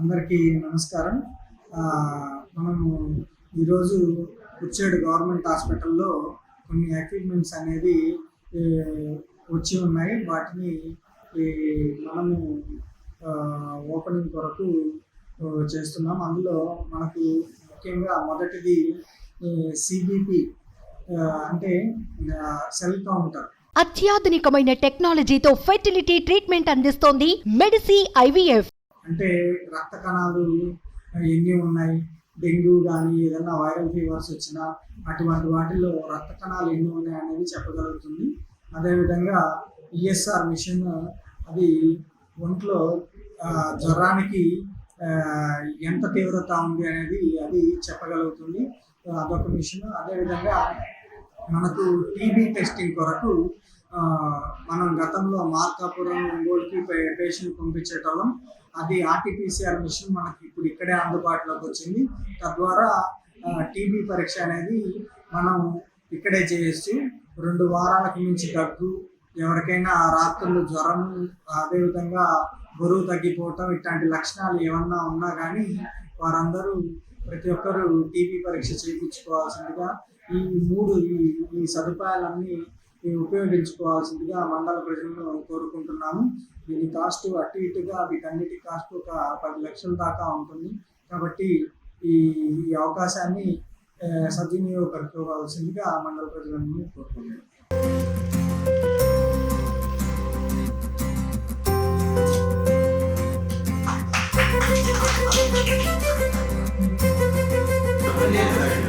అందరికీ నమస్కారం. మనము ఈరోజు కుచ్చేడు గవర్నమెంట్ హాస్పిటల్లో కొన్ని ఎక్విప్మెంట్స్ అనేది వచ్చి ఉన్నాయి. వాటిని మనము ఓపెనింగ్ కొరకు చేస్తున్నాం. అందులో మనకు ముఖ్యంగా మొదటిది సిబిపి అంటే సెల్ కౌంటర్ అత్యాధునికమైన టెక్నాలజీతో ఫెర్టిలిటీ ట్రీట్మెంట్ అందిస్తోంది మెడిసి ఐవీఎఫ్. అంటే రక్త కణాలు ఎన్ని ఉన్నాయి? డెంగ్యూ కానీ ఏదైనా వైరల్ ఫీవర్స్ వచ్చినా అటువంటి వాటిలో రక్త కణాలు ఎన్ని ఉన్నాయి అనేది చెప్పగలుగుతుంది. అదేవిధంగా ఈఎస్ఆర్ మిషన్ అది ఒంట్లో జ్వరానికి ఎంత తీవ్రత ఉంది అనేది అది చెప్పగలుగుతుంది. అదొక మిషన్. అదేవిధంగా మనకు టీబీ టెస్టింగ్ కొరకు మనం గతంలో మార్కాపురం ఒంగోలుకి పేషెంట్ పంపించేటోళ్ళం. అది ఆర్టీపీసీఆర్ మిషన్ మనకి ఇప్పుడు ఇక్కడే అందుబాటులోకి వచ్చింది. తద్వారా టీబీ పరీక్ష అనేది మనం ఇక్కడే చేయొచ్చు రెండు వారాలకు మించి దగ్గు ఎవరికైనా రాత్రులు జ్వరం అదేవిధంగా బరువు తగ్గిపోవటం ఇట్లాంటి లక్షణాలు ఏమన్నా ఉన్నా కానీ వారందరూ ప్రతి ఒక్కరూ టీబీ పరీక్ష చేయించుకోవాల్సిందిగా ఈ మూడు ఈ ఈ సదుపాయాలన్నీ ఉపయోగించుకోవాల్సిందిగా మండల ప్రజలను కోరుకుంటున్నాము. దీని కాస్ట్ అటు ఇటుగా వీటన్నిటి కాస్ట్ ఒక పది లక్షల దాకా ఉంటుంది. కాబట్టి ఈ ఈ అవకాశాన్ని సద్వినియోగపరుచుకోవాల్సిందిగా మండల ప్రజలను కోరుకున్నాను Yeah.